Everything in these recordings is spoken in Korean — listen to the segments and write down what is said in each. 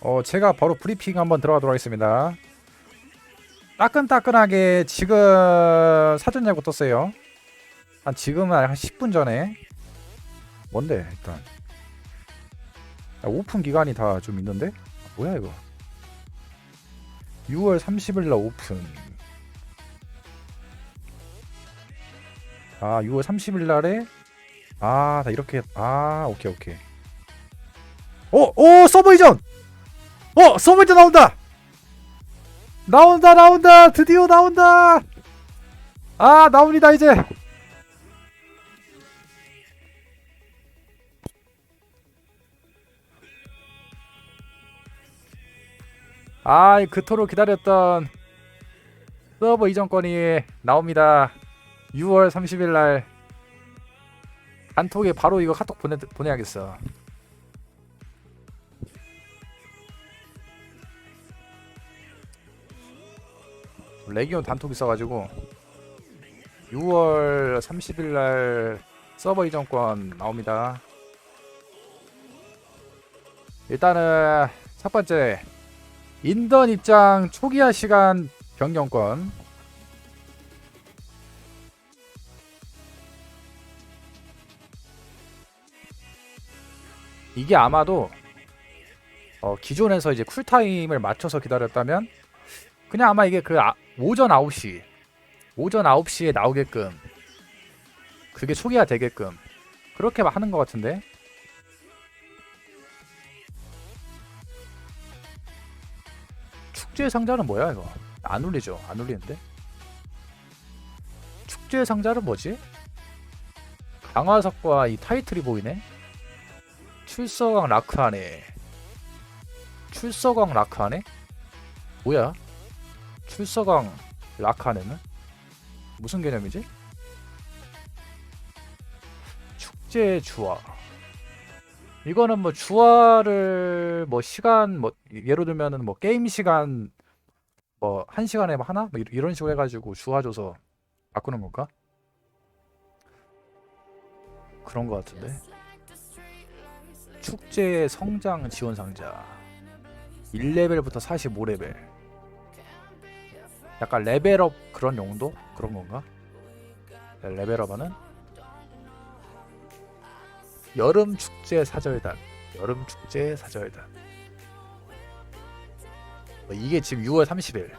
어, 제가 바로 브리핑 한번 들어가도록 하겠습니다. 따끈따끈하게 지금 사전 예고 떴어요. 한 지금은 한 10분 전에. 뭔데 일단. 야, 오픈 기간이 다 좀 있는데? 아, 뭐야 이거? 6월 30일 날 오픈. 아, 6월 30일 날에 아, 다 이렇게 아, 오케이 오케이. 어, 오, 서버 이전. 어, 이전 나온다. 나온다, 나온다. 드디어 나온다. 아, 나옵니다 이제. 아, 그토록 기다렸던 서버 이전권이 나옵니다. 6월 30일 날 단톡에 바로 이거 카톡 보내 보내야겠어. 레기온 단톡 있어가지고 6월 30일 날 서버 이전권 나옵니다. 일단은 첫 번째 인던 입장 초기화 시간 변경권 이게 아마도 어, 기존에서 이제 쿨타임을 맞춰서 기다렸다면 그냥 아마 이게 그 아, 오전 9시 오전 9시에 나오게끔 그게 초기화 되게끔 그렇게 하는 것 같은데? 축제 상자는 뭐야 이거? 안 울리죠? 안 울리는데? 축제 상자는 뭐지? 강화석과 이 타이틀이 보이네? 출서강 라크하네 출서강 라크하네 뭐야 출서강 라크하네는? 무슨 개념이지? 축제 주화. 이거는 뭐 주화를 뭐 시간 뭐 예로 들면은 뭐 게임 시간 뭐 한 시간에 뭐 하나? 뭐 이- 이런 식으로 해가지고 주화 줘서 바꾸는 건가? 그런 거 같은데. 축제 성장 지원 상자. 1레벨부터 45레벨 약간 레벨업 그런 용도? 그런 건가? 네, 레벨업하는? 여름 축제 사절단. 여름 축제 사절단. 어, 이게 지금 6월 30일.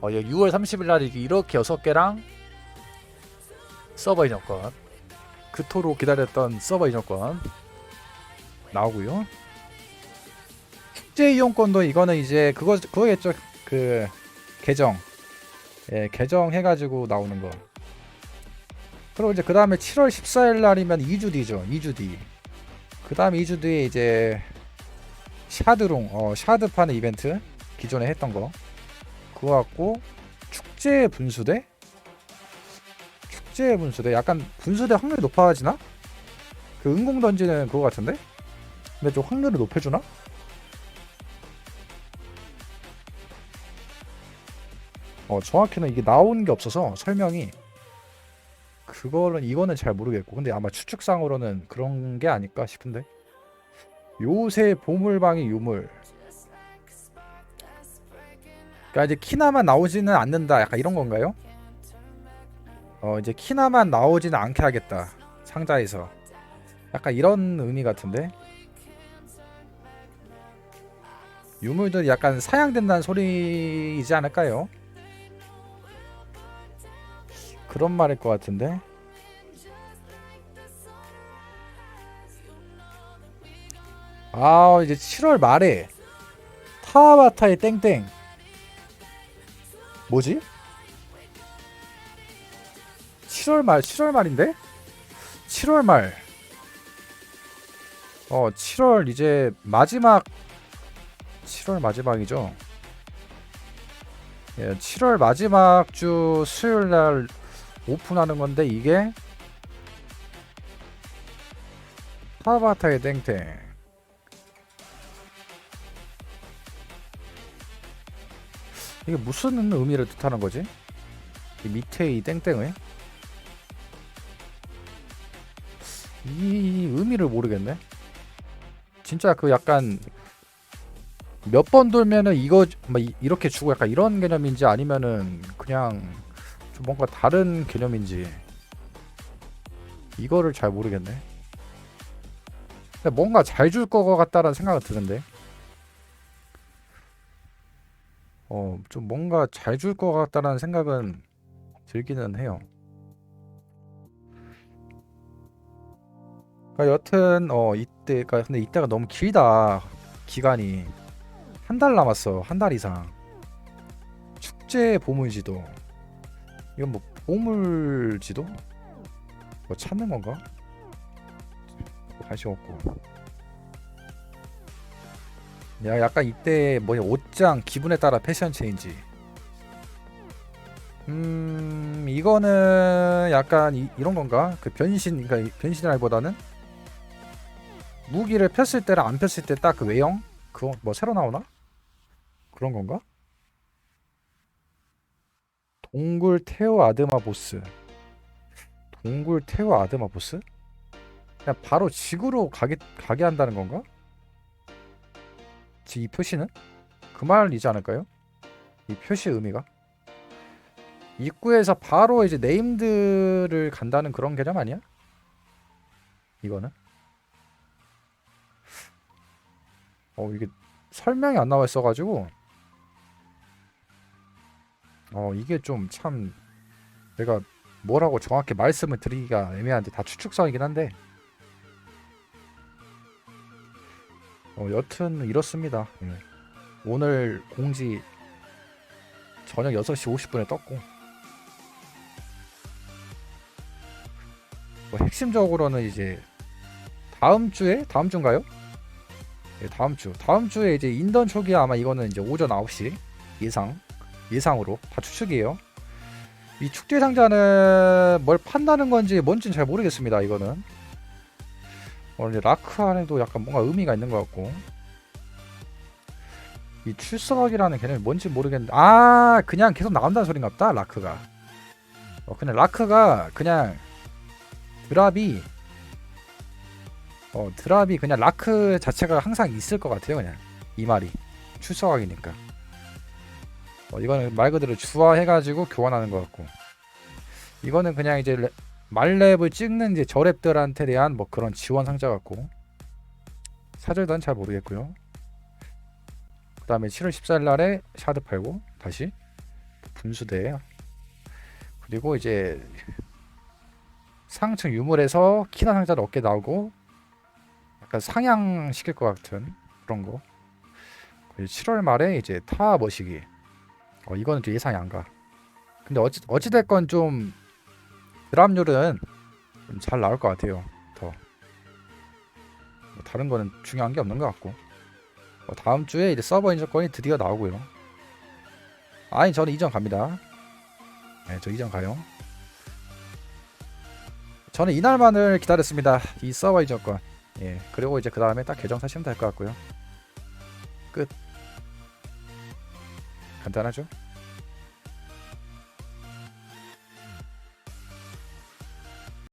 어, 이게 6월 30일 날 이렇게 6개랑 서버 이전권. 그토록 기다렸던 서버 이전권 나오고요 축제 이용권도 이거는 이제 그거 그거겠죠. 그 계정. 예 계정 해 가지고 나오는 거. 그리고 이제 그 다음에 7월 14일 날이면 2주 뒤죠. 2주 뒤 그 다음에 2주 뒤에 이제 샤드롱 어 샤드판의 이벤트 기존에 했던 거. 그거 갖고 축제 분수대? 축제 분수대. 약간 분수대 확률이 높아지나? 그 응공 던지는 그거 같은데? 근데 좀 확률을 높여주나? 어 정확히는 이게 나온 게 없어서 설명이 그거는 이거는 잘 모르겠고 근데 아마 추측상으로는 그런 게 아닐까 싶은데? 요새 보물방의 유물. 그러니까 이제 키나만 나오지는 않는다. 약간 이런 건가요? 어 이제 키나만 나오지는 않게 하겠다. 상자에서. 약간 이런 의미 같은데? 유물들이 약간 사양된다는 소리이지 않을까요? 그런 말일 것 같은데 아 이제 7월 말에 타바타의 땡땡 뭐지? 7월 말 7월 말인데? 7월 말. 어, 7월 이제 마지막 7월 마지막이죠. 예, 7월 마지막 주 수요일 날 오픈하는 건데 이게 타바타의 땡땡. 이게 무슨 의미를 뜻하는 거지? 이 밑에 이 땡땡의 이 의미를 모르겠네. 진짜 그 약간 몇 번 돌면은 이거 막 이- 이렇게 주고 약간 이런 개념인지 아니면은 그냥 좀 뭔가 다른 개념인지 이거를 잘 모르겠네. 뭔가 잘 줄 것 같다라는 생각은 드는데. 어, 좀 뭔가 잘 줄 것 같다라는 생각은 들기는 해요. 그러니까 여튼 어 이때가 근데 이때가 너무 길다 기간이 한 달 남았어 한 달 이상 축제 보물지도 이건 뭐 보물지도? 뭐 찾는 건가? 관심 없고. 야 약간 이때 뭐냐 옷장 기분에 따라 패션 체인지. 음 이거는 약간 이, 이런 건가? 그 변신 그러니까 변신이라기보다는 무기를 폈을 때랑 안 폈을 때 딱 그 외형? 그거 뭐 새로 나오나? 그런 건가 동굴 테오 아드마 보스. 동굴 테오 아드마 보스? 그냥 바로 지구로 가게 가게 한다는 건가? 지- 이 표시는? 그 말이지 않을까요? 이 표시 의미가? 입구에서 바로 이제 네임드를 간다는 그런 개념 아니야? 이거는? 어 이게 설명이 안 나와 있어가지고 어 이게 좀 참 내가 뭐라고 정확히 말씀을 드리기가 애매한데 다 추측성이긴 한데 어 여튼 이렇습니다 예. 오늘 공지 저녁 6시 50분에 떴고 뭐 핵심적으로는 이제 다음 주에 다음 주인가요? 예, 다음 주. 다음 주에 이제 인던 초기 아마 이거는 이제 오전 9시 예상 예상으로 다 추측이에요. 이 축제 상자는 뭘 판다는 건지 뭔지는 잘 모르겠습니다. 이거는. 어, 이제 라크 안에도 약간 뭔가 의미가 있는 것 같고. 이 출석이라는 개념이 뭔지 모르겠는데 아 그냥 계속 나온다는 소린가 보다 라크가. 어, 그냥 라크가 그냥 드랍이 어 드랍이 그냥 라크 자체가 항상 있을 것 같아요 그냥. 이 말이. 출석학이니까 어, 이거는 말 그대로 주화해가지고 교환하는 것 같고 이거는 그냥 이제 레- 말렙을 찍는 이제 저랩들한테 대한 뭐 그런 지원 상자 같고 사절단 잘 모르겠고요 그 다음에 7월 14일 날에 샤드 팔고 다시 분수대 그리고 이제 상층 유물에서 키나 상자를 얻게 나오고 약간 상향 시킬 것 같은 그런 거. 그리고 7월 말에 이제 타 머시기. 어 이거는 좀 예상이 안 가. 근데 어찌 어찌 됐건 좀 드랍률은 좀 잘 나올 것 같아요. 더. 뭐 다른 거는 중요한 게 없는 것 같고. 어, 다음 주에 이제 서버 인적권이 드디어 나오고요. 아니 저는 이전 갑니다. 네, 저 이전 가요. 저는 이날만을 기다렸습니다. 이 서버 인적권. 예 그리고 이제 그 다음에 딱 계정 사시면 될 것 같고요 끝 간단하죠